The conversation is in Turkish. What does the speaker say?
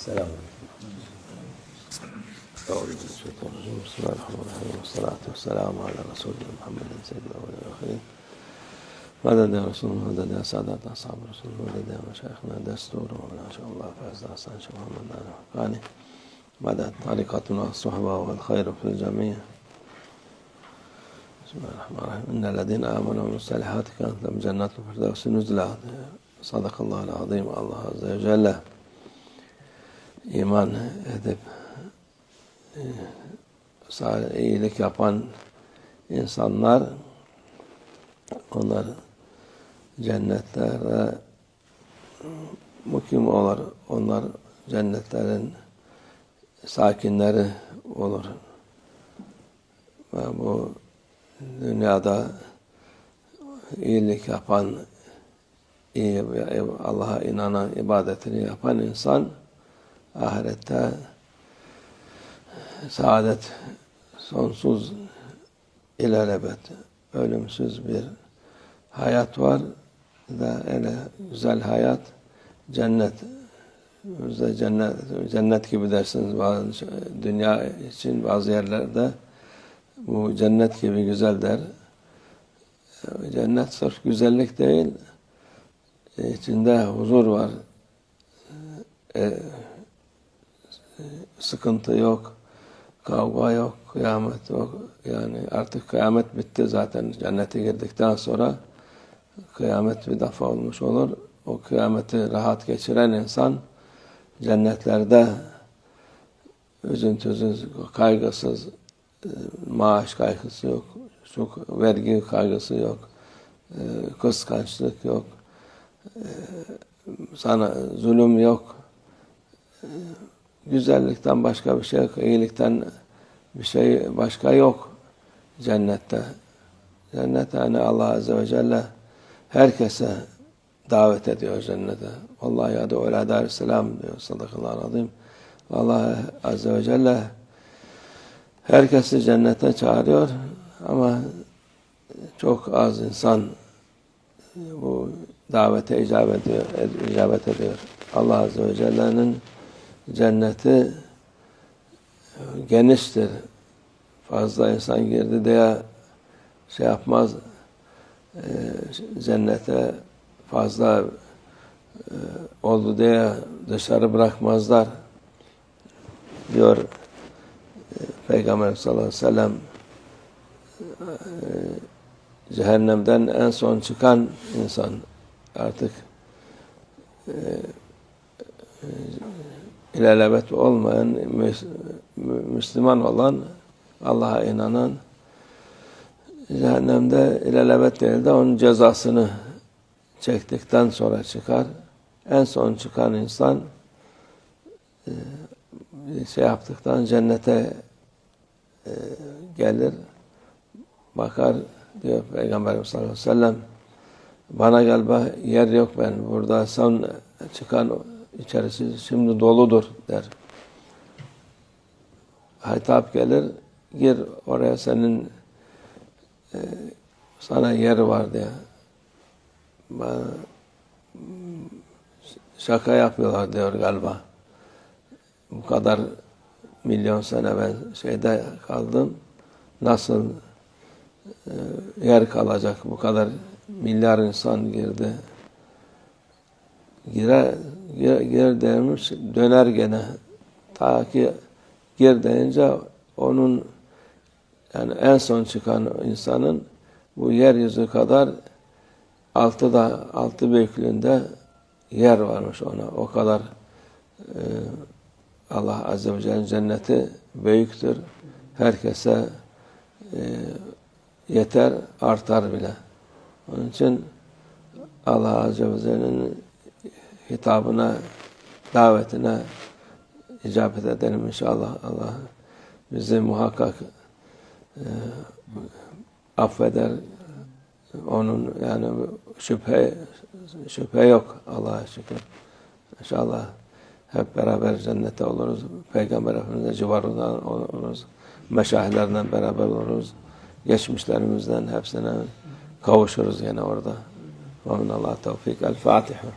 السلام. عليكم بسم الله الرحمن الرحيم. والصلاة والسلام على رسولنا محمد سيد الأولين والآخرين مدد يا رسول الله مدد يا سادات أصحاب رسول الله مدد يا مشايخنا دستور وما شاء الله فاز حسن شيخ محمد علي حقاني مدد طريقتنا الصحبة والخير في الجميع. بسم الله الرحمن الرحيم. إن الذين آمنوا من الصالحات كانت لهم جنات الفردوس نزلا. صدق الله العظيم. الله عز وجل. İman edip e, iyilik yapan insanlar onlar cennetlere mukim olur. Onlar cennetlerin sakinleri olur. Ve bu dünyada iyilik yapan, iyi Allah'a inanan, ibadetini yapan insan ahirette saadet sonsuz ilelebet ölümsüz bir hayat var da öyle güzel hayat cennet Bizde cennet, cennet gibi dersiniz bazı dünya için bazı yerlerde bu cennet gibi güzel der. Cennet sırf güzellik değil, içinde huzur var. E, sıkıntı yok, kavga yok, kıyamet yok. Yani artık kıyamet bitti zaten. Cennete girdikten sonra kıyamet bir defa olmuş olur. O kıyameti rahat geçiren insan cennetlerde üzüntüsüz, kaygısız, maaş kaygısı yok, çok vergi kaygısı yok, kıskançlık yok, sana zulüm yok, güzellikten başka bir şey iyilikten bir şey başka yok cennette. Cennet yani Allah Azze ve Celle herkese davet ediyor cennete. Vallahi ya da öyle aleyhisselam diyor sadakallahu azim. Allah Azze ve Celle herkesi cennete çağırıyor ama çok az insan bu davete icabet ediyor. Icabet ediyor. Allah Azze ve Celle'nin cenneti geniştir. Fazla insan girdi diye şey yapmaz. E, cennete fazla e, oldu diye dışarı bırakmazlar. Diyor e, Peygamber sallallahu aleyhi ve sellem e, cehennemden en son çıkan insan artık e, e, ilelebet olmayan, Müslüman olan, Allah'a inanan, cehennemde ilelebet değil de onun cezasını çektikten sonra çıkar. En son çıkan insan şey yaptıktan cennete gelir, bakar diyor Peygamberimiz sallallahu aleyhi ve sellem bana galiba yer yok ben burada son çıkan içerisi şimdi doludur der. Haytap gelir, gir oraya senin e, sana yer var diye. Bana, şaka yapıyorlar diyor galiba. Bu kadar milyon sene ben şeyde kaldım. Nasıl e, yer kalacak bu kadar milyar insan girdi. Gire, gir demiş, döner gene. Ta ki gir deyince onun yani en son çıkan insanın bu yeryüzü kadar altı da altı büyüklüğünde yer varmış ona. O kadar e, Allah Azze ve Celle'nin cenneti büyüktür. Herkese e, yeter, artar bile. Onun için Allah Azze ve Celle'nin hitabına, davetine icabet edelim inşallah. Allah bizi muhakkak e, affeder. Onun yani şüphe şüphe yok Allah'a şükür. İnşallah hep beraber cennette oluruz. Peygamber Efendimiz'e civarından oluruz. Meşahillerden beraber oluruz. Geçmişlerimizden hepsine kavuşuruz yine orada. Ve Allah tevfik. El Fatiha.